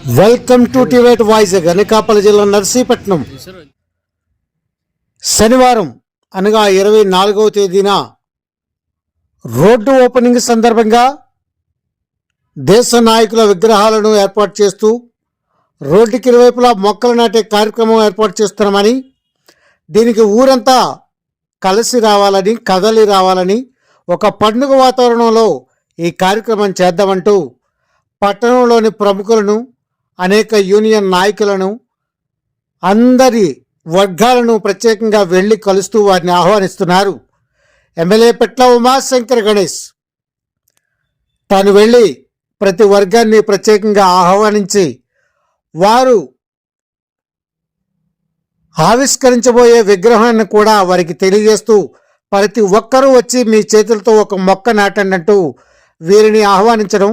Welcome to టివేట్ voice Anakapalli జిల్లా నర్సీపట్నం. శనివారం అనగా ఇరవై నాలుగవ తేదీన రోడ్డు ఓపెనింగ్ సందర్భంగా దేశ నాయకుల విగ్రహాలను ఏర్పాటు చేస్తూ రోడ్డుకి ఇరువైపులా మొక్కలు నాటే కార్యక్రమం ఏర్పాటు చేస్తున్నామని దీనికి ఊరంతా కలిసి రావాలని కదలి రావాలని ఒక పండుగ వాతావరణంలో ఈ కార్యక్రమం చేద్దామంటూ పట్టణంలోని ప్రముఖులను అనేక యూనియన్ నాయకులను అందరి వర్గాలను ప్రత్యేకంగా వెళ్ళి కలుస్తూ వారిని ఆహ్వానిస్తున్నారు. ఎమ్మెల్యే పెట్ల ఉమాశంకర్ గణేష్ తాను వెళ్ళి ప్రతి వర్గాన్ని ప్రత్యేకంగా ఆహ్వానించి వారు ఆవిష్కరించబోయే విగ్రహాన్ని కూడా వారికి తెలియజేస్తూ ప్రతి ఒక్కరూ వచ్చి మీ చేతులతో ఒక మొక్క నాటండి అంటూ వీరిని ఆహ్వానించడం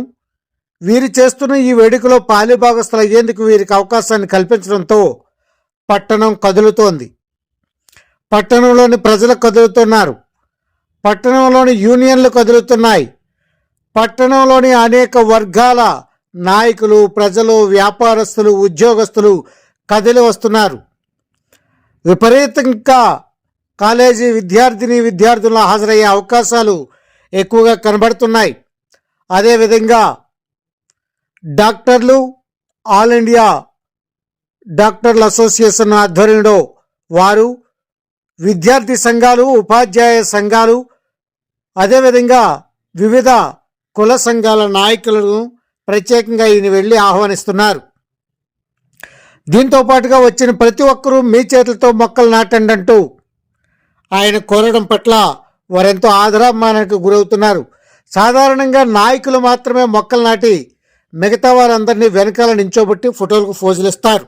వీరు చేస్తున్న ఈ వేడుకలో పాలిభాగస్తులు అయ్యేందుకు వీరికి అవకాశాన్ని కల్పించడంతో పట్టణం కదులుతోంది. పట్టణంలోని ప్రజలు కదులుతున్నారు. పట్టణంలోని యూనియన్లు కదులుతున్నాయి. పట్టణంలోని అనేక వర్గాల నాయకులు ప్రజలు వ్యాపారస్తులు ఉద్యోగస్తులు కదిలి వస్తున్నారు. విపరీతంగా కాలేజీ విద్యార్థిని విద్యార్థుల హాజరయ్యే అవకాశాలు ఎక్కువగా కనబడుతున్నాయి. అదేవిధంగా డాక్టర్లు ఆల్ ఇండియా డాక్టర్ల అసోసియేషన్ ఆధ్వర్యంలో వారు విద్యార్థి సంఘాలు ఉపాధ్యాయ సంఘాలు అదేవిధంగా వివిధ కుల సంఘాల నాయకులను ప్రత్యేకంగా ఈయన వెళ్ళి ఆహ్వానిస్తున్నారు. దీంతో పాటుగా వచ్చిన ప్రతి ఒక్కరూ మీ చేతులతో మొక్కలు నాటండి అంటూ ఆయన కోరడం పట్ల వారెంతో ఆదరామానానికి గురవుతున్నారు. సాధారణంగా నాయకులు మాత్రమే మొక్కలు నాటి మిగతా వారందరినీ వెనకాల నించోబెట్టి ఫోటోలకు ఫోజులు ఇస్తారు.